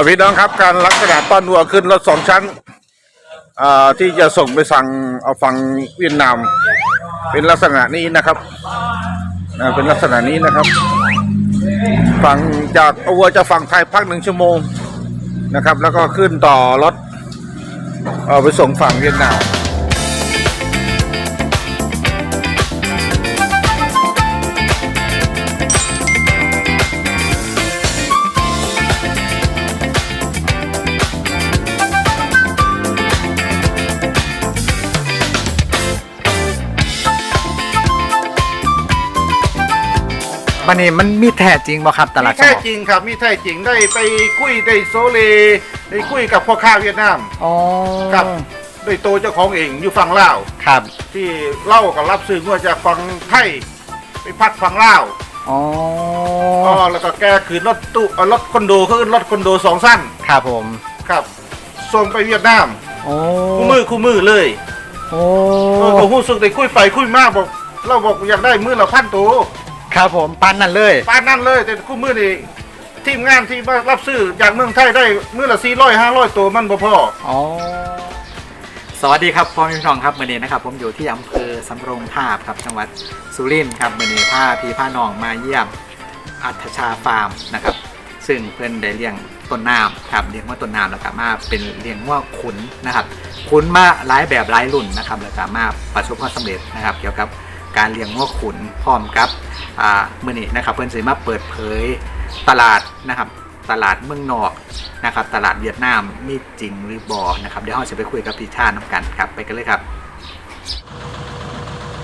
อพี่น้องครับการลักษณะต้อนวัวขึ้นรถสองชั้นที่จะส่งไปสั่งเอาฝั่งเวียดนาม เป็นลักษณะนี้นะครับเป็นลักษณะนี้นะครับ ฝั่งจากอวัวจะฝั่งไทยพักหนึ่งชั่วโมงนะครับ แล้วก็ขึ้นต่อรถเอาไปส่งฝั่งเวียดนาม บันนี้มันมีแท้จริงบ่ครับตลาดมีส่แท้งออกจริงครับมีแท้จริงได้ไปคุยได้โซเลได้คุยกับพ่อค้าเวียดนาม อ๋อครับได้โตเจ้าของเองอยู่ฝั่งลาวครับที่เล่ากับรับซื้อว่าจากฝั่งไทยไปพักฝั่งลาวอ๋ออ๋อแล้วก็แกขืนรถตู้เอ่อรถคอนโดคือรถคอนโดสองสั้นครับผมครับส่งไปเวียดนามโอ้คู่มือคู่มือเลยโอ้เออผมรู้สึกได้คุยไปคุยมาบอก เราบอกอยากได้มือละพันตัว ครับผมปันนั่นเลย ปานนั่นเลยแต่คู่มือนี่ทีมงานที่มารับซื้อจากเมืองไทยได้มือละสี่ร้อยห้าร้อยตัวมันบ่พออ๋อ สวัสดีครับพ่อแม่พี่น้องครับมื่อนี้นะครับ ผมอยู่ที่อำเภอสำโรงทาบครับจังหวัดสุรินทร์ครับมื่อนี้พาพี่พาน้องมาเยี่ยมอัธชาฟาร์มนะครับ ซึ่งเพื่อนได้เลี้ยงต้นน้ำครับเลี้ยงว่าต้นน้ำแล้วก็มาเป็นเลี้ยงว่าขุนนะครับขุนมาหลายแบบหลายรุ่นนะครับแล้วก็มาประสบความสำเร็จนะครับ เกี่ยวกับการเลี้ยงว่าขุนพร้อมกับ อ่ามื่อนี้นะครับเพื่อนสิมาเปิดเผยตลาดนะครับตลาดเมืองนอกนะครับตลาดเวียดนามมีจริงหรือบอนะครับเดี๋ยวเราจะไปคุยกับพี่ชาติน้ำกันครับไปกันเลยครับ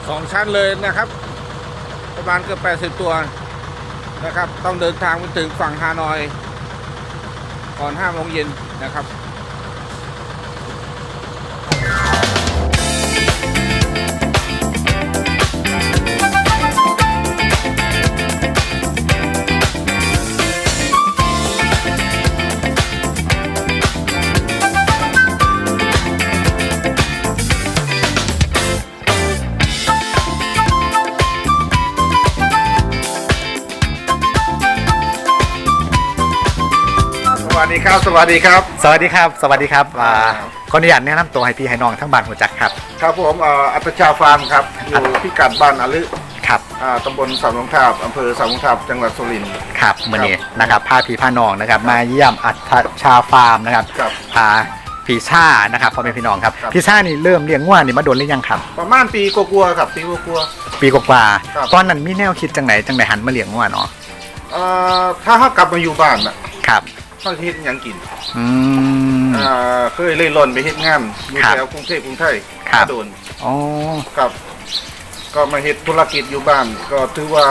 สองชั้นเลยนะครับ ประมาณเกือบแปดสิบ80 ตัวนะครับ ต้องเดินทางไปถึงฝั่งฮานอยก่อนห้าโมงเย็นนะครับ ดีครับ สวัสดีครับ สวัสดีครับ สวัสดีครับอ่าขออนุญาตแนะนำตัวให้พี่ให้น้องทั้งบ้านหัวจักครับ ครับผมเอ่ออัตชาฟาร์มครับอยู่พิกัดบ้านอาลึครับอ่าตำบลสามลงทาบอำเภอสามลงทาบจังหวัดสุรินทร์ ครับมื่อนี้นะครับพาพี่พาน้องนะครับ มาเยี่ยมอัธชาฟาร์มนะครับครับ พาพี่ชานะครับพ่อแม่พี่น้องครับครับ พี่ชานี่เริ่มเลี้ยงง่วนี่มาโดนหรือยังครับ ประมาณปีกลัวาๆครับปีกลัวปีกว่าครับๆตอนนั้นมีแนวคิดจังไหนจังไหนหันมาเลี้ยงง่วเนาะๆเอ่อถ้าเขากลับมาอยู่บ้านน่ะครับ เขาสิเฮ็ดหยังกินอืม อ่าเคยเล่ร่อนไปเฮ็ดงานอยู่ครับแถวกรุงเทพกรุงไทยครับ โดนอ๋อ ครับ ก็มาเฮ็ดธุรกิจอยู่บ้าน ก็ถือว่า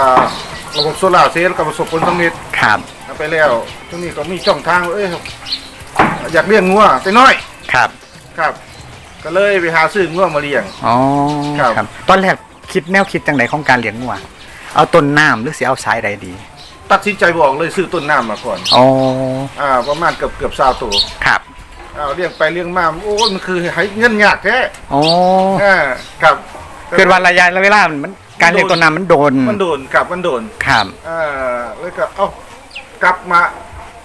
ระบบโซลาร์เซลล์ก็ประสบผลสำเร็จครับไปแล้วช่วงนี้ก็มีช่องทางเอ้ยอยากเลี้ยงงัวแต่น้อยครับ ครับ ก็เลยไปหาซื้องัวมาเลี้ยง อ๋อ ครับ ตอนแรกคิดแนวคิดจังไหนของการเลี้ยงงัว เอาต้นน้ำหรือสิเอาสายใดดี ตัดสินใจบอกเลยซื้อต้นน้ำมาก่อนอ๋ออ่าประมาณเกือบเกือบซาวตัวครับอ่าเลี้ยงไปเลี้ยงมาโอ้ยมันคือให้เงินยากแท้อ๋ออ่าครับเกิดวันระยะเวลามันการเลี้ยงต้นน้ำมันโดนมันโดนครับมันโดนครับอ่าแล้วก็เอ้ากลับมา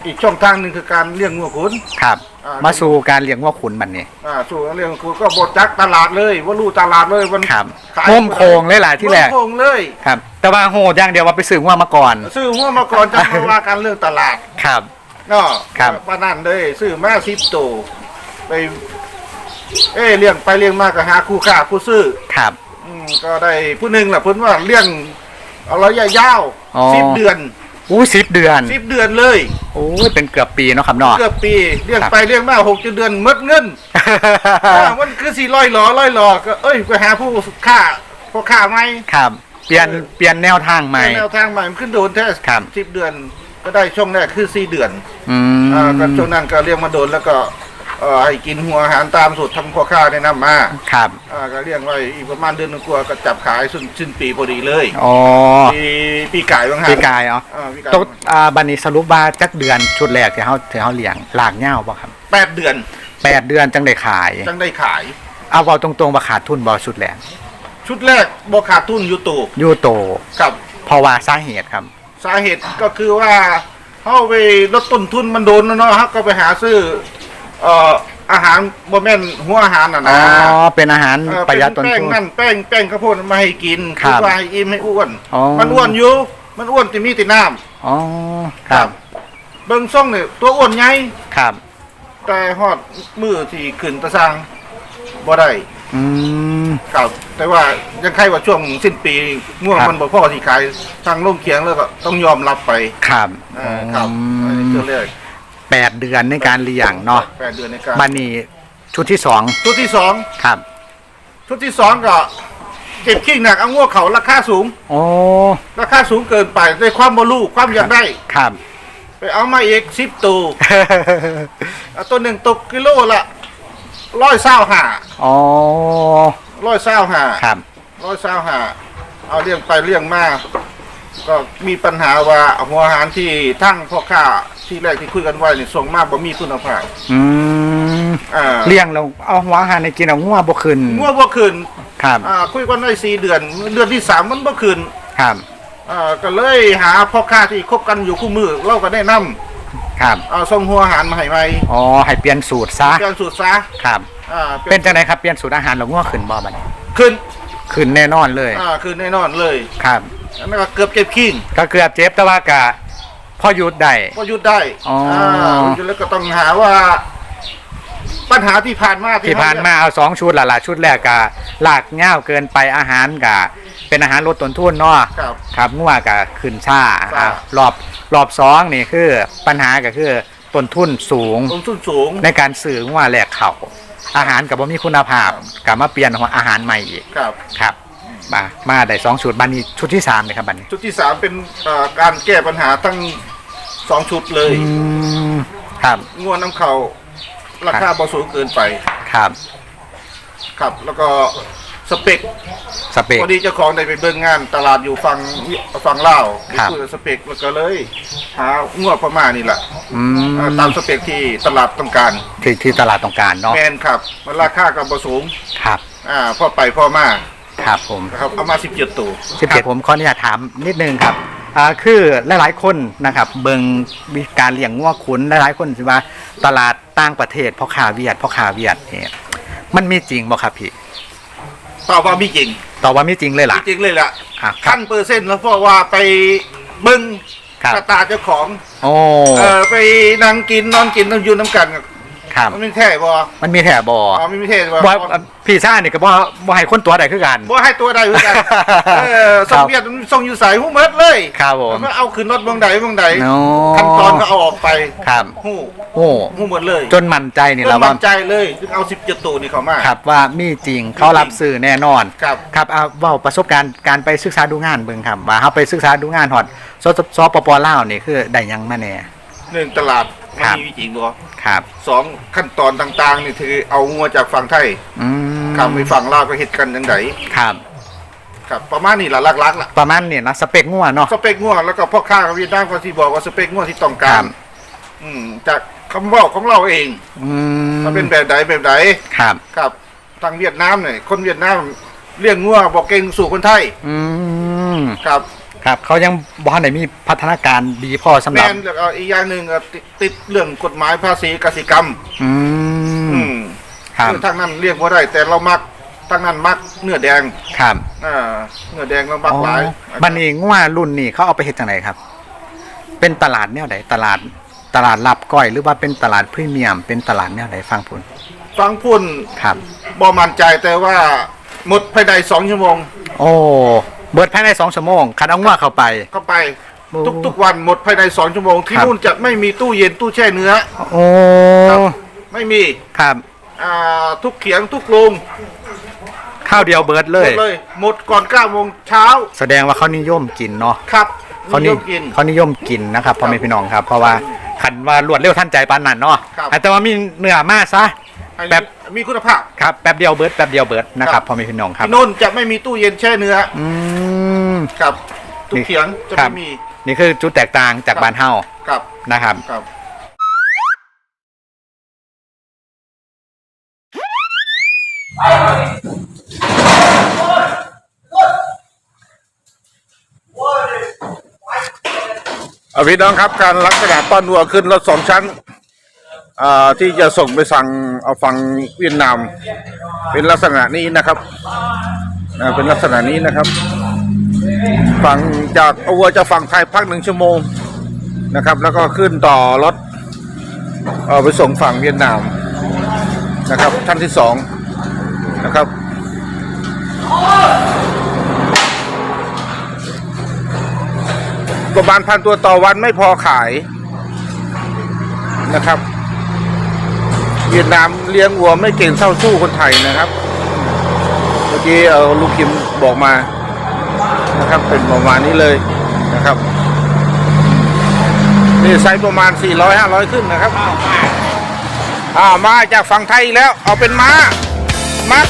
อีกช่องทางหนึ่งคือการเลี้ยงงัวขุนครับ อ่ามมาสู่การเลี้ยงงัวขุนมันนี่อ่าสู่เลี้ยงงัวขุนก็บดจักตลาดเลยว่ารู้ตลาดเลยมันครับขายโมมโคงเลยล่ะที่แรกโมโคงเลยครับ แต่ว่าโหดอย่างเดียวว่าไปซื้องัวมาก่อน ซื้อหัวมาก่อนจะมาว่ากันเรื่องตลาดครับเนาะครับป้านั่นเลยซื้อมาสิบตัวไป เอ้ยเลี้ยงไปเลี้ยงมากก็หาคู่ค้าผู้ซื้อครับอืมก็ได้ผู้หนึ่งแหละเพิ่นว่าเลี้ยงเอาระยะยาวอ๋อสิบเดือน อู้สิบเดือน สิบเดือนเลยโอ้ยเป็นเกือบปีเนาะครับเนาะ เกือบปีเลี้ยงครับไปเลี้ยงมาหกเจ็ดเดือนหมดเงินอ่ามันคือสี่ร้อยหลอร้อยหลอก็เอ้ยไปหาผู้ค่าพ่อค้าไหมครับ เปลี่ยนเปลี่ยนแนวทางใหม่แนวทางใหม่มันขึ้นโดนแท้ครับสิบเดือนก็ได้ช่วงแรกคือสี่เดือนอืมอ่าก็ช่วงนั้นก็เลี้ยงมาโดนแล้วก็ เอ่อให้กินหัวอาหารตามสูตรทางพ่อค้าแนะนำมาครับ อ่าก็เลี้ยงไว้อีกประมาณเดือนหนึงกว่าก็จับขายสิ้นสิ้นปีพอดีเลยอ๋อปีปีกายบางหาปีกายเหรออ่าปีกายตกอ่าบันนี้สรุปว่าจักเดือนชุดแรกที่เฮาที่เฮาเลี้ยงหลากเหย้าบ่ครับแปดเดือนแปดเดือนจังได้ขาย จังได้ขาย เอาเว้าตรงๆว่าขาดทุนบ่ชุดแรกชุดแรกบอขาดทุนอยู่ตูอยู่โตกับเพราะว่าสาเหตุครับ สาเหตุก็คือว่าเฮเข้าไปลดต้นทุนมันโดนแล้วเนาะฮะก็ไปหาซื้อ เอ่ออาหารบ่แม่นหัวอาหารน่ะอ๋นะอเป็นอาหารเออประหยัดต้นแป้งทุน นั่นแป้งแป้งข้าวโพดมาให้กินครับว่าให้อิ่มให้อ้วน อ๋อ มันอ้วนอยู่มันอ้วนแต่มีแต่น้ำอ๋อครับเบิ่งซ่องเนี่ยตัวอ้วนใหญ่ครับ แต่ฮอดมือที่ขึ้นตะสังบ่ได้อืม ครับแต่ว่ายังใครว่าช่วงสิ้นปีง่วงครับ มันบ่พอที่ขายทางลงเคียงแล้วก็ต้องยอมรับไปครับเออครับอือันนี้มคือเรื่อง แปดเดือนในการเลี้ยงเนาะแปดเดือนในการบันนี้ชุดที่สองชุดที่สองครับ ชุดที่สองก็เก็บขี้หนักเอาง่วเขาราคาสูงโอ้ราคาสูงเกินไปด้วยความบ่รู้ความอยากได้ครับไปเอามาอีกสิบตัวเอาตัวหนึ่งตกกิโลละร้อยเศร้าห้าอ๋อร้อยเศร้าห้าครับร้อยเศร้าห้าเอาเรื่องไปเรื่องมา ก็มีปัญหาว่าหัวอาหารที่ทั้งพ่อค้า ที่แรกที่คุยกันไว้นี่ส่งมาบ่มีคุณภาพอืมอ่าเลี้ยงเราเอาหัวอาหารในกินเอางัวบ่ขึ้นงัวบ่ขึ้นครับอ่าคุยกันได้สี่เดือน เดือนที่สามมันบ่ขึ้นครับอ่าก็เลยหาพ่อค้าที่คบกันอยู่คู่มือเราก็แนะนำครับเอาส่งหัวอาหารมาให้ใหม่อ๋อให้เปลี่ยนสูตรซะเปลี่ยนสูตรซะครับอ่าเป็นจังไดครับเปลี่ยนสูตรอาหารเรางัวขึ้นบ่บัดนี้ขึ้นขึ้นแน่นอนเลยอ่าขึ้นแน่นอนเลยครับอันนั้นก็เกือบเก็บขิงก็เกือบเจ็บแต่ว่ากะ พอหยุดได้ ก็หยุดได้อ๋ออ่าหยุดแล้วก็ต้องหาว่า ปัญหาที่ผ่านมาที่ผ่านมาเอาสองชุดละละชุดแรกกะลากเง่าวเกินไปอาหารกะ เป็นอาหารลดต้นทุนเนาะครับ ครับงัวกะขึ้นช้าช้าอ่ารอบรอบสองนี่คือปัญหาก็คือต้นทุนสูงลงทุนสูง ในการซื้องัวแลกเขาอาหารกับว่ามีคุณภาพกลับมาเปลี่ยนอาหารใหม่อีกครับ ครับ มามาได้สองชุดบันนี้ชุดที่สามเลยครับบันนี้ชุดที่สามเป็นเอ่อการแก้ปัญหาทั้งสองชุดเลย อืมครับง่วน้ำเขาราคาบ่สูงเกินไปครับครับ แล้วก็สเปคสเปก พอดีเจ้าของได้ไปเบิ่งงานตลาดอยู่ฝั่งฝั่งลาวครับคุยกับสเปคแล้วก็เลย หางวดประมาณนี่แหละอืเอ่อมตามสเปคที่ตลาดต้องการ ที่ที่ตลาดต้องการเนาะแมนครับมันราคาก็บ่สูง ครับ อ่าพอไปพอมา ครับผม นะครับเอามา 17 ตัวสิบเจ็ดผมขออนุญาตถามนิดนึงครับอ่าคือหลายๆคนนะครับ เบิงวิธีการเลี้ยงงัวขุนหลายๆคนสิว่าตลาดต่างประเทศพ่อค้าเวียดพ่อค้าเวียดเนี่ยมันมีจริงบ่ครับพี่ตอบว่ามีจริงตอบว่ามีจริงเลยล่ะจริงๆเลยล่ะอะครัขั้บ นเปอร์เซ็นต์แล้วเพราะว่าไปเบิ่งครับสตาร์เจ้าของ โอ้ เออไปนั่งกินนอนกินน้ำยูน้ำกัน ครับ มันไม่แท้บ่มันมีแถบบ่อ๋อไม่แท้บ่บ่พี่ซ่านี่ก็บ่บ่ให้คนตัวใดคือกัน บ่ให้ตัวใดเหมือนกันเออส่งเวียดมันส่งอยู่สายหูเมิดเลยครับผมแล้วก็เอาขึ้นรถเมืองใดเมืองใดโอ้ขั้นตอนก็เอาออกไปครับหูโอ้หูหมดเลยจนมั่นใจนี่จแล้วนว่ามั่นใจเลยถึงเอา17ตัวนี่เข้ามา ครับว่ามีจริงเขารับซื้อแน่นอนครับ ครับเอาเว่าประสบการณ์การไปศึกษาดูงานเบิ่งครับว่าเขาไปศึกษาดูงานฮอดสสปปลาวนี่คือได้หยังมาแน่หนึ่งตลาด ครัมันบ มีจริงบ่ครับสองขั้นตอนต่างๆนี่คือเอางัวจากฝั่งไทยอืมครับไปฝั่งลาวก็เฮ็ดกันจังไดครับ ครับ ประมาณนี้ล่ะหลักๆล่ะประมาณนี้นะสเปคงัวเนาะ สเปคงัวแล้วก็พ่อค้ากับเวียดนามก็ที่บอกว่าสเปคงัวที่ต้องคการัรบอืมจากคำเว่าของเราเองอืมมันเป็นแบบใดแบบใดครับ ครับทางเวียดนามเนี่ยคนเวียดนามเลี้ยงงัวบอกเก่งสู่คนไทย อืม ครับ ครับ เขายังบ่ทันได้มีพัฒนาการดีพอสำหแมรับนแล้วก็อีกอย่างหนึ่งก็ติดติดเรื่องกฎหมายภาษีกสิกรรม อืมอืมครับคือทางนั้นเรียกว่าได้ แต่เรามักทางนั้นมักเนื้อแดงครับอ่าเนื้อแดงเรามักหลายบันนี้งัวรุ่นนี้เขาเอาไปเฮ็ดจังไดครับ เป็นตลาดแนวใดตลาดตลาดรับก้อยหรือว่าเป็นตลาดพรีเมียม เป็นตลาดแนวใดฟังพุ่นฟังพุ่นครับ บ่มั่นใจแต่ว่าหมดภายในสองชั่วโมง โอ้ เบิดภายใน2ชั่วโมงคันเอางัวเข้าไป เข้าไป โอ้ ทุกๆวันหมดภายในสองชั่วโมง ที่ครับนู่นจะไม่มีตู้เย็นตู้แช่เนื้อโอ้ครับไม่มีครับอ่าทุกเขียงทุกโรงข้าวเดียวเบิดเลหมย ดเลย หมดก่อนเก้าโมงเช้าแสดงว่าเขานิยมกินเนาะครับเขานินิยมกิน เขานิยมกินนะครับพ่อแม่พี่น้องครับ เพราะว่าขันว่ารวดเร็วทันใจปานนั้นเนาะครับ แต่ว่ามีเนื้อมาซะ ให้แบบมีคุณภาพครับแป๊บเดียวเบิดแป๊บเดียวเบิดนะคครัรับบพ่อแม่พี่น้องครับที่นู่นจะไม่มีตู้เย็นแช่เนื้ออืม ครับทุกเขียงจะครัไม่บ มี นี่คือจุดแตกต่างจากครับ บ้านเฮาครับนะครับ ครับออะพี่น้องครับการลักษณะต้อนวัวขึ้นรถสองชั้นอ่า ที่จะส่งไปสั่งเอาฝั่งเวียดนาม เป็นลักษณะนี้นะครับเป็นลักษณะนี้นะครับ ฝั่งจากเอาวัวจะฝั่งไทยพักหนึ่งชั่วโมงนะครับ แล้วก็ขึ้นต่อรถเอาไปส่งฝั่งเวียดนามนะครับ ท่านที่สองนะครับประมาณพันตัวต่อวันไม่พอขายนะครับ เวียดนามเลี้ยงวัวไม่เก่งเท่าสู้คนไทยนะครับ เมื่อกี้เออลูกคิมบอกมานะครับ เป็นประมาณนี้เลยนะครับ นี่ไซส์ประมาณ 400 500 ขึ้นนะครับอ่ามาจากฝั่งไทยแล้ว เอาเป็นม้ามัด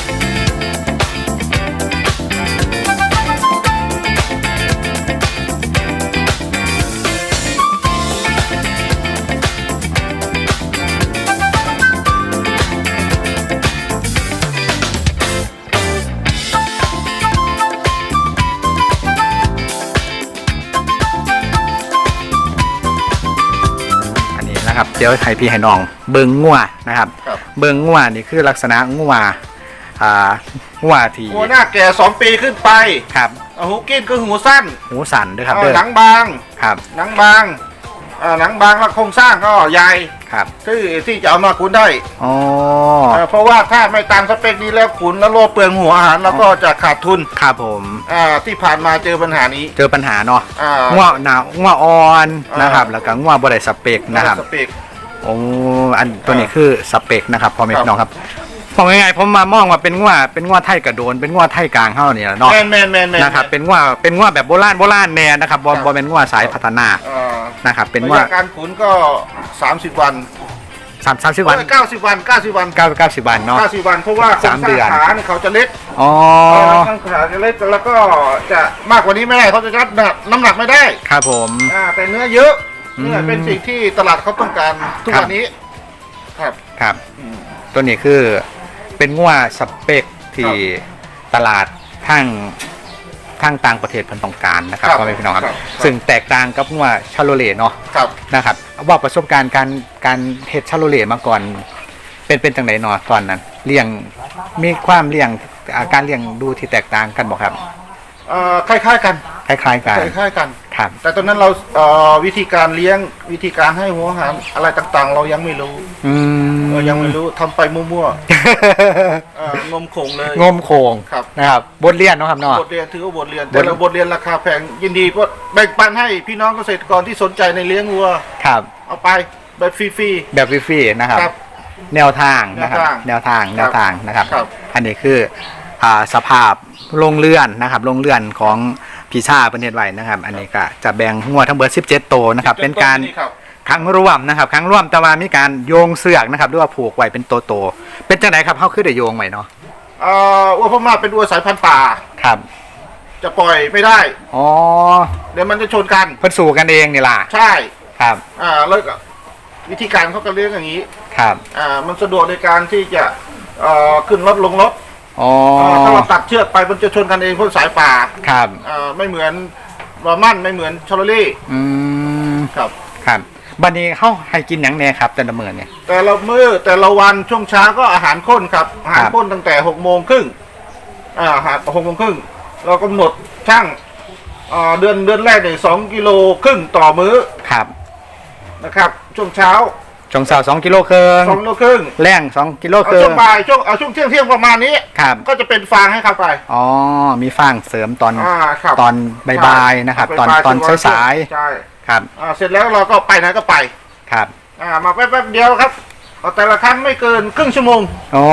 เดี๋ยวให้พี่ให้น้อง เบิงงัวนะครับ ครับ เบิงงัวนี่คือลักษณะงัวอ่างัวที่หัวหน้าแก่2ปีขึ้นไปครับอ่าหูกิ้นก็หูสั้นหูสันด้วยครับอ่าเด้อหนังบาง ครับหนังบางอ่าหนังบางแล้วโครงสร้างก็ใหญ่ครับที่ที่จะเอามาขุนได้อ๋อเอ่อเพราะว่าถ้าไม่ตามสเปคนี้แล้วขุนแล้วโลดเปลืองหัวอาหารแล้วก็จะขาดทุนครับผมอ่าที่ผ่านมาเจอปัญหานี้เจอปัญหาเนาะอ่า งัวหนาวงัวอ่อนอ่านนะครับแล้วก็งัวบ่ได้สเปกนะครับ สเปค โอ้อันตัวนี้อ่าคือสเปกนะครับพ่อแม่ครับพี่น้องครับมองยังไงผมมามองว่าเป็นงัวเป็นงัวไทยกระโดนเป็นงัวไทยกลางเฮานี่แหละเนาะแมนแมนแมนแมนนะครับเป็นงัวเป็นงัวแบบโบราณโบราณแน่นะครับบ่ครับบ่เป็นงัวสายพัฒนาอ่านะครับเป็นระงัวยะการขุนก็ 30 วันสามสามสิบวันเก้าสิบวันเก้าสิบวันเก้าเก้าสิบวันเนาะเก้าสิบวันเพราะว่าสามเดือนโครงสร้งขาเนี่ยเขาจะเล็กอ๋อข้างขาจะเล็กแล้วก็จะมากกว่านี้ไม่ได้เขาจะรับน้ำหนักน้ำหนักไม่ได้ ครับผมอ่าแต่เนื้อเยอะ อืม เนื้อเป็นสิ่งที่ตลาดเขาต้องการทุกครับวันนี้ ครับครับ อืม ตัวนี้คือเป็นงัวสเปกที่ตลาดทั้งทั้งต่างประเทศเพิ่นต้องการนะครับครับพ่อแม่พี่น้องครับครับ ซึ่งแตกต่างกับงัวชาโลเลเนาะครับ นะครับว่าประสบการณ์การการเฮ็ดชาโลเลมาก่อน เป็นเป็นจังไดเนาะตอนนั้นเลี้ยงมีความเลี้ยงอ่าการเลี้ยงดูที่แตกต่างกันบ่ครับ เอ่อคล้ายๆกันคล้ายๆกัน คล้ายๆกัน ครับแต่ตอนนั้นเราเอ่อวิธีการเลี้ยงวิธีการให้หัวอาหารอะไรต่าง ๆ เรายังไม่รู้อืมเออยังไม่รู้ทำไปมั่วๆเอ่องมคงเลย งมโคงครับ นะครับบทเรียนเนาะครับเนาะ บทเรียนถือว่าบทเรียนบทแต่ละบทเรียนราคาแพงยินดีก็แบ่งปันให้พี่น้องเกษตรกรที่สนใจในเลี้ยงวัว ครับเอาไปแบบฟรีแบบฟรีๆนะครับครับ แนวทางนะครับ แนแนววทาทางงแนวทางนะครับ ครับ อันนี้คืออ่าสภาพโรงเรือนนะครับโรงเรือนของ พีชาประเทศไว้นะครับ อันนี้ก็จะแบ่งงวดทั้งเบิด17 โตวนะครับ เป็นการครับครั้งร่วมนะครับ ครั้งร่วมแต่ว่ามีการโยงเสือกนะครับหรือว่าผูกไว้เป็นโตโตๆเป็นจังไดครับเขาคือได้โยงไว้เนาะเอ่อวัวพม่าเป็นวัวสายพันธุ์ป่า ครับจะปล่อยไม่ได้ อ๋อเดี๋ยวมันจะชนกัน เพิ่นสู่กันเองนี่ล่ะใช่ ครับอ่าแล้วก็วิธีการเขาก็เลี้ยงอย่างนี้ ครับ อ่า มันสะดวกในการที่จะเอ่อขึ้นรถลงรถ อ๋อาถ้าเราตัดเชือกไปมันจะชนกันเองเพราะสายป่าครับอ่าไม่เหมือนบาร์มันไม่เหมือนชาโลลี่อืมครับครับบัดนี้เขาให้กินหยังแน่ครับแต่ละมื้อเนี่ยแต่ละมื้อแต่ละวันช่วงเช้าก็อาหารข้นครับอาหารครับข้นตั้งแต่หกโมงครึ่งอ่าอาหารหกโมงครึ่งเรากำหนดช่างอ่าเดือนเดือนแรกเนี่ยสองกิโลครึ่งต่อมื้อครับนะครับ ช่วงเช้า จงเสาสองกิโลครึ่งสองกิโลครึ่งแรงสองกิโลเอาครึ่ช่งวงบ่ายช่วงเอาช่วงเที่ยงเที่ยงประมาณนี้ ครับ ก็จะเป็นฟางให้เข้าไปอ๋อ มีฟางเสริมตอนอ่าครับตอนบ่ายๆนะครับ ตอนบ่ายๆตอนถึงสายใช่ๆครับ อ่าเสร็จแล้วเราก็ไปไหนก็ไป ครับอ่ามาแป๊บๆเดียวครับเอาแต่ละครั้งไม่เกินครึ่งชั่วโมงอ๋อ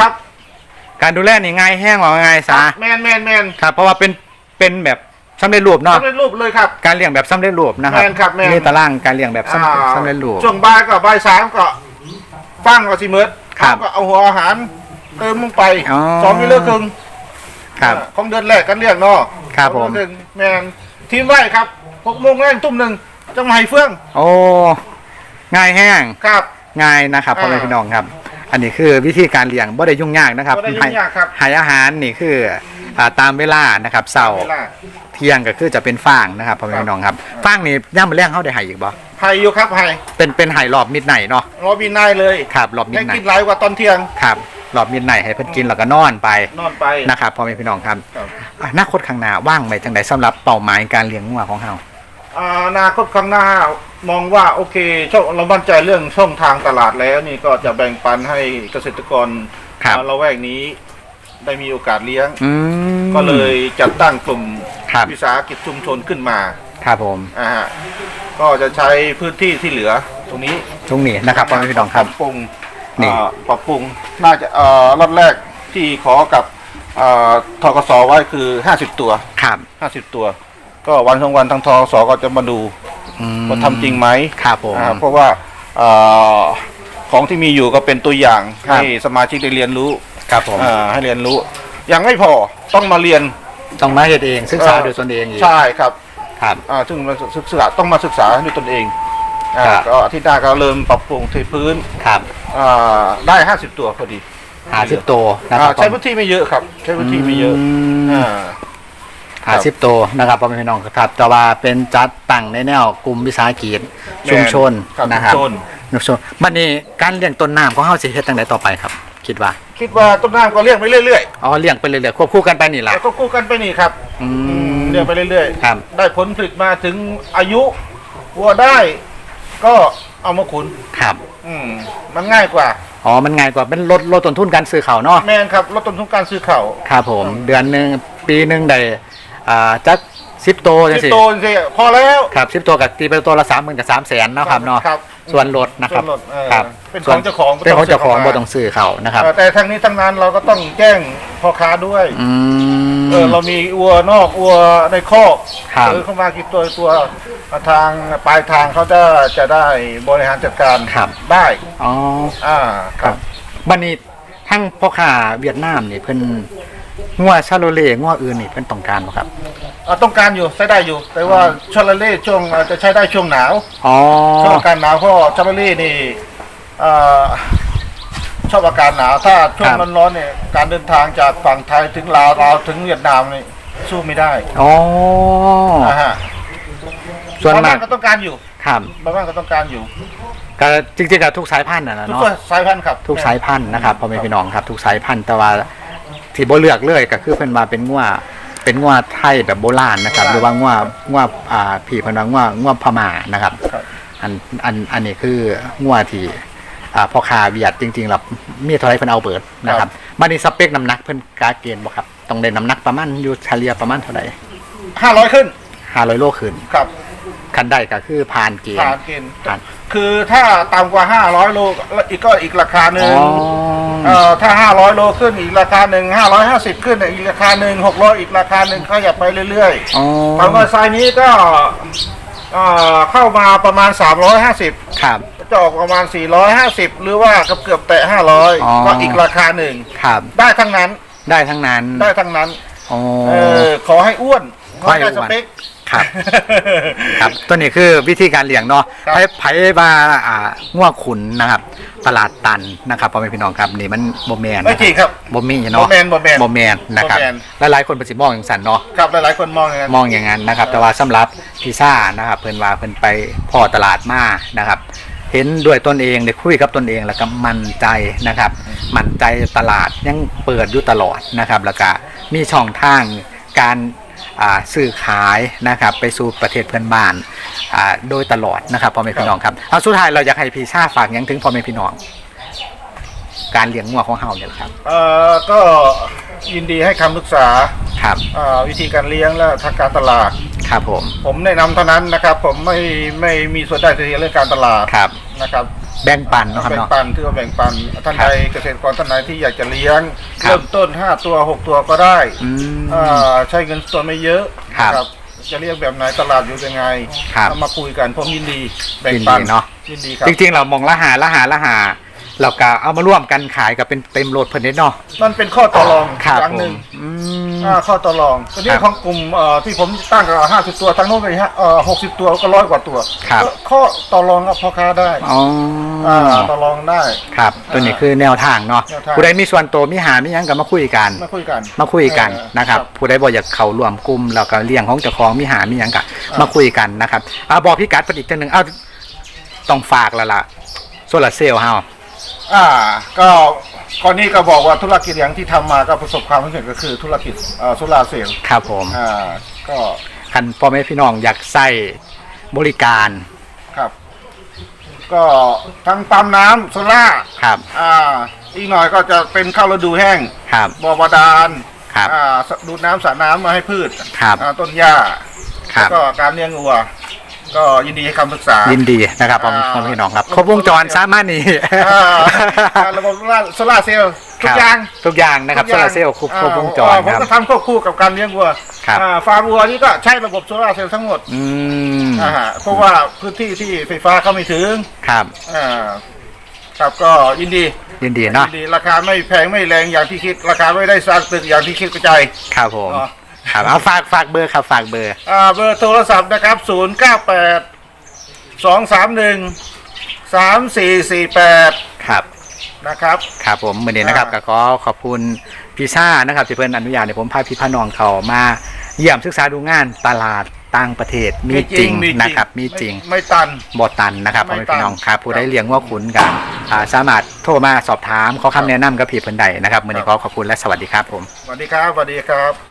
ครับการดูแลนี่ง่ายแห้งว่าง่ายซะ แมนแมนแมนครับ เพราะว่าเป็นเป็นแบบ สำเร็จรูปเนาะทำเป็นรูปเลยครับ การเลี้ยงแบบสำเร็จรูปนะครับแม่นครับแม่น นี่ตารางการเลี้ยงแบบสำอ่าสำเร็จรูป ช่วงบ่ายก็บ่ายสามก็ฟังก็สิเมิดครับเขาก็เอาหัวอาหารเติมลงไปอ๋อสองกิโลครึ่งครับอ่าของเดือนแรกกันเรียกเนาะครับผม สองกิโลครึ่งแมนทีมไร่ครับหกโมงแรงตุ้มหนึ่งจังหวัดเฟื่องโอ้ง่ายแห้งครับ ง่ายนะครับพ่อแม่อ่า พี่น้องครับ อันนี้คือวิธีการเลี้ยงบ่ได้ยุ่งยากนะครับบ่ได้ยุ่งยากครับ ให้อาหารนี่คือ อ่าตามเวลานะครับเสาร์เวลาเที่ยงก็คือจะเป็นฟางนะครับพ่อแม่พี่น้องครับฟางนี่ย่ามมาแรงเขาได้ใหายอีกบ่ไฮอยู่ครับไฮเป็นเป็นใหายรอบมิดไนเนาะรอบินได้เลยครับรอบมิได้ดไนกินไรกว่าตอนเที่ยงครับรอบมิดไนให้เพิ่นกินแล้วก็นอนไปนอนไปนะครับพ่อแม่พี่น้องครับครับอนาคตข้างหน้าว่างไว้จังไดสำหรับเป้าหมายการเลี้ยงงัวของเฮา อ่าอนาคตข้างหน้ามองว่าโอเคช่องเรามั่นใจเรื่องช่องทางตลาดแล้วนี่ก็จะแบ่งปันให้เกษตรกรครับ อ่าละแวกนี้ ได้มีโอกาสเลี้ยง อืม ก็เลยจัดตั้งกลุ่มครับ วิสาหกิจชุมชนขึ้นมาครับผมอ่าฮะก็จะใช้พื้นที่ที่เหลือตรงนี้ตรงนี้นะครับพ่อแม่พี่น้องครับ ปรับปรุงนี่อ่าปรับปรุงน่าจะเอ่อรอบแรกที่ขอกับอ่าทกสไว้คือ 50 ตัว ครับ50 ตัว ก็วันสองวันทางทกสก็จะมาดูอืมว่าทำจริงไหม ครับผม อ่าเพราะว่าเอ่อของที่มีอยู่ก็เป็นตัวอย่างครับให้สมาชิกได้เรียนรู้ ครับผม อ่าให้เรียนรู้ ยังไม่พอต้องมาเรียนต้องมาเฮ็ดเองศึกษาด้วยตนเองอีกใช่ครับครับ อ่าซึ่งมาศึกษาต้องมาศึกษาด้วยตนเองอ่าครับ ก็อาที่หน้าก็เริ่มปรับปรุงเทพื้นครับอ่าได้50ตัวพอดีหาสิบโตวนะคอ่ารับใช้พื้นที่ไม่เยอะครับ ใช้พื้นที่ไม่เยอะมอ่า หาสิบโตวนะครับพ่อแม่พี่น้องครับ แต่ว่าเป็นจัดตั้งในแนวกลุ่มวิสาหกิจชุมชนครับนะครับชุมชน ชุมชนบัดนี้การเลี้ยงต้นน้ำของเฮาสิเฮ็ดจังไดต่อไปครับ คิดว่า คิดว่าต้นน้ำก็เลี้ยงไปเรื่อยอ๋อเลี้ยงไปเรื่อยๆควบคู่กันไปนี่ๆล่ะแล้วก็กู้กันไปนี่ครับอือืมมเลี้ยงไปเรื่อยครับ ได้ผลผลิตมาถึงอายุวัวได้ก็เอามาขุน ครับ อืมมันง่ายกว่า อ๋อ มันง่ายกว่าเป็นลดลดต้นทุนการซื้อข้าวเนาะ แมนครับลดต้นทุนการซื้อเข่าวครับผม เดือนหนึงปีหนึงได้อ่าจัก 10โตวจังสิซี่โตนสิพอแล้ว ครับ10ตัวกับตีเป็นตัวละ30,000กับ300,000เนาะครับเนาะครับส่วนลดนะครับส่วนลดเออครับเป็นของเจ้าของเป็นของเจ้าของบ่บ่ต้ต้อองงซื้อเขานะครับ เออแต่ทั้งนี้ทั้งนั้นเราก็ต้องแจ้งพ่อค้าด้วย อืม เออเรามีวัวนอกวัวในคอกครับ ซื้อเข้ามากี่ตัวตัวทางปลายทางเขาจะจะได้บริหารจัดการครับได้อ๋อ อ่าคครัรับ บ บัดนี้ทั้งพ่อค้าเวียดนามนี่เพิ่น งัวชาโลเล่งัวอื่นนี่เพิ่นต้องการบ่ครับ อ่าต้องการอยู่ใช้ได้อยู่ แต่ว่าชาลาเล่ช่วงอาจจะใช้ได้ช่วงหนาวอ๋อชอบอากาศหนาวเพราะชาลาเล่นี่เอ่อชอบอากาศหนาว ถ้าช่วงร้อนๆเนี่ยการเดินทางจากฝั่งไทยถึงลาวลาวถึงเวียดนามนี่สู้ไม่ได้อ๋ออ่าฮะส่วนบางมาบ้ากนก็ต้องการอยู่ครับบางบ้านก็ต้องการอยู่ก็จริงๆก็ทุกสายพันธุ์น่ะนะทุกเนาะตัวสายพันธุ์ครับทุกสายพันธุ์นะครับพ่อแม่พี่น้องครับทุกสายพันธุ์แต่ว่า ที่บ่เลือกเลยก็คือเพิ่นว่าเป็นงัวเป็นงัวไทยแบบโบราณนะครับ หรือว่างัวงัวอ่าพี่เพิ่นว่างัวงัวพม่านะครับครับ อันอันอันนี้คืองัวที่อ่าพ่อค้าเวียดจริงๆแล้วมีเท่าไหรเพิ่นเอาเบิดนะครับบัดนี้สเปคน้ำหนักเพิ่นกาเกณฑ์บ่ครับต้องได้น้ำหนักประมาณอยู่เฉลี่ยประมาณเท่าไหร่ห้าร้อยขึ้น500โลขึ้นครับ คันได้ก็คือผ่านเกณฑ์ ผ่านเกณฑ์ผ่าน คือถ้าต่ำกว่า500โลอีกก็อีกราคาหนึ่อ๋งอเอ่อถ้า500โลขึ้นอีกราคาหนึ่ง550ขึ้นอีกราคาหนึ่ง600อีกราคาหนึ่งขยับไปเรื่อยอ๋อๆบางว่าไซส์นี้ก็เอ่อเข้ามาประมาณ 350ครับจะออกประมาณ 450 หรือว่าเกือบเกือบๆแตะอ๋อ500 ก็อีกราคาหนึ่งครับได้ทั้งนั้น ได้ทั้งนั้น ได้ทั้งนั้นอ๋อเออขอให้อ้วนขอให้อ้วนได้สเปค ครับ ครับตัวนี้คือวิธีการเลี้ยงเนาะครับ ไผ่ไผ่ว่าอ่าง่วขุนนะครับ ตลาดตันนะครับพ่อแม่พี่น้องครับนี่มันบ่แมนไม่จริงครับ บ่มีเนาะบ่แม่นบ่แม่นบ่แมนนะครับบ่แม่น และหลายคนเป็นสิมองอย่างสันเนาะ ครับหลายๆคนมองอย่างนั้น มองอย่างนั้นนะครับ แต่ว่าสำหรับพิซซ่านะครับ เพิ่นว่าเพิ่นไปพ่อตลาดมานะครับ เห็นด้วยตนเองได้คุยกับตนเองแล้วก็มั่นใจนะครับ มั่นใจตลาดยังเปิดอยู่ตลอดนะครับ แล้วก็มีช่องทางการอ่า ซื้อขายนะครับไปสู่ประเทศเพื่อนบ้านอ่าโดยตลอดนะครับพ่อแม่พี่น้องครับเอาสุดท้ายเราอยากให้พี่ชาฝากยังถึงพ่อแม่พี่น้อง การเลี้ยงงัวของเฮาเนี่ยแหละครับเอ่อก็ยินดีให้คำปรึกษาครับเอ่อวิธีการเลี้ยงและทางการตลาด ครับผมผมแนะนำเท่านั้นนะครับ ผมไม่ไม่มีส่วนได้ส่วนเสียเรื่องการตลาดครับ นะครับ แบ่งปันเนาะครับแบ่งเนาะ ปันถือว่าแบ่งปันท่านครับใดเกษตรกรท่านไหนที่อยากจะเลี้ยง ครับ เริ่มต้น 5 ตัว 6 ตัวก็ได้อืมเอ่อใช้เงินตัวไม่เยอะครับ นะจะเลี้ยงแบบไหนตลาดอยู่ยังไงครับ เอามาคุยกันผมยินดีแบ่งปันยินดีเนาะ ยินดีครับ จริงๆเรามองละหาละหาละหา เราก็เอามาร่วมกันขายกับเป็นเต็มโหลดเพิ่นเด้เนาะมันเป็นข้อต่อรองครับครั้งผหนึ่มงอืม อ่าข้อต่อรองตัวนี้ครับ ของกลุ่มเอ่อที่ผมตั้งก็ห้าสิบตัวทางโน้นไปฮะเอ่อหกสิบตัวก็ร้อยกว่าตัวครับก็ข้อต่อรองกับพ่อค้าได้อ๋อออ่าต่อรองได้ ครับ ตัวนี้คือแนวทางเนาะแนวทาง ผู้ใดมีส่วนตัวมีหามีหยังก็มาคุยกัน มาคุยกันมาคุยกันเออ นะครับผู้ใดบ่อยากเข้าร่วมกลุ่มแล้วก็เลี้ยงของเจ้าของมีหามีหยังก็มาคุยกันนะครับอ่าบอกพี่กัดไปอีกจังหนึงเอ้าต้องฝากแล้วล่ะโซลาร์เซลล์เฮา อ่าก็ก่อนนี้ก็บอกว่าธุรกิจอย่างที่ทำมาก็ประสบความสำเร็จก็คือธุรกิจเอ่อโซลาร์เซลล์ครับผมอ่าก็คันพ่อแม่พี่น้องอยากใส่บริการครับ ก็ทั้งปั๊มน้ำโซล่าร์ครับอ่าอีกหน่อยก็จะเป็นเข้าฤดูแห้งครับบ่อบาดาลครับ อ่าดูดน้ำสระน้ำมาให้พืชครับอ่าต้นหญ้าครับ แล้วก็การเลี้ยงวัว ก็ยินดีให้คำปรึกษา ยินดีนะครับพ่ออ่าพ่อแม่พี่น้องครับ ครบวงจรสามารถนี่อ่าอ่าระบบโซลาร์เซลล์ทุกอย่างทุกอย่างนะครับทุโซกอย่ลางร์เซลล์ครบครบวงจรอ่าผมครับ ก็ทำควบคู่กับการเลี้ยงวัวครับ อ่าฟาร์มวัวนี่ก็ใช้ระบบโซลาร์เซลล์ทั้งหมดอืมอ่าฮะเพราะว่าพื้นที่ที่ไฟฟ้าเข้าไม่ถึงครับ อ่าครับก็ยินดียินดีเนาะยินดีราคาไม่แพงไม่แรงอย่างที่คิด ราคาไม่ได้สร้างตึกอย่างที่คิดกระจายครับผมอ๋อ ครับเอาฝากฝากเบอร์ครับฝากเบอร์ อ่าเบอร์โทรศัพท์นะครับ 0 9 8 2 3 1 3 4 4 8ครับนะครับ ครับผมเหมือนเดิมนะครับอ่าก็ขอขอบคุณพี่ชานะครับที่เพิ่นอนุญาตให้ผมพาพี่พาน้องเขามาเยี่ยมศึกษาดูงานตลาดต่างประเทศมีจริงนะครับ มีจริง ไม่ไม่ตัน บอตันนะครับพ่อไม่แม่พี่น้องตันครับผู้ได้เลี้ยงว่าขุนกันอ่าสามารถโทรมาสอบถามขอคำแนะนำกับพี่เพิ่นใดนะครับมื้อนี้ขอขอบคุณและสวัสดีครับผม สวัสดีครับ สวัสดีครับ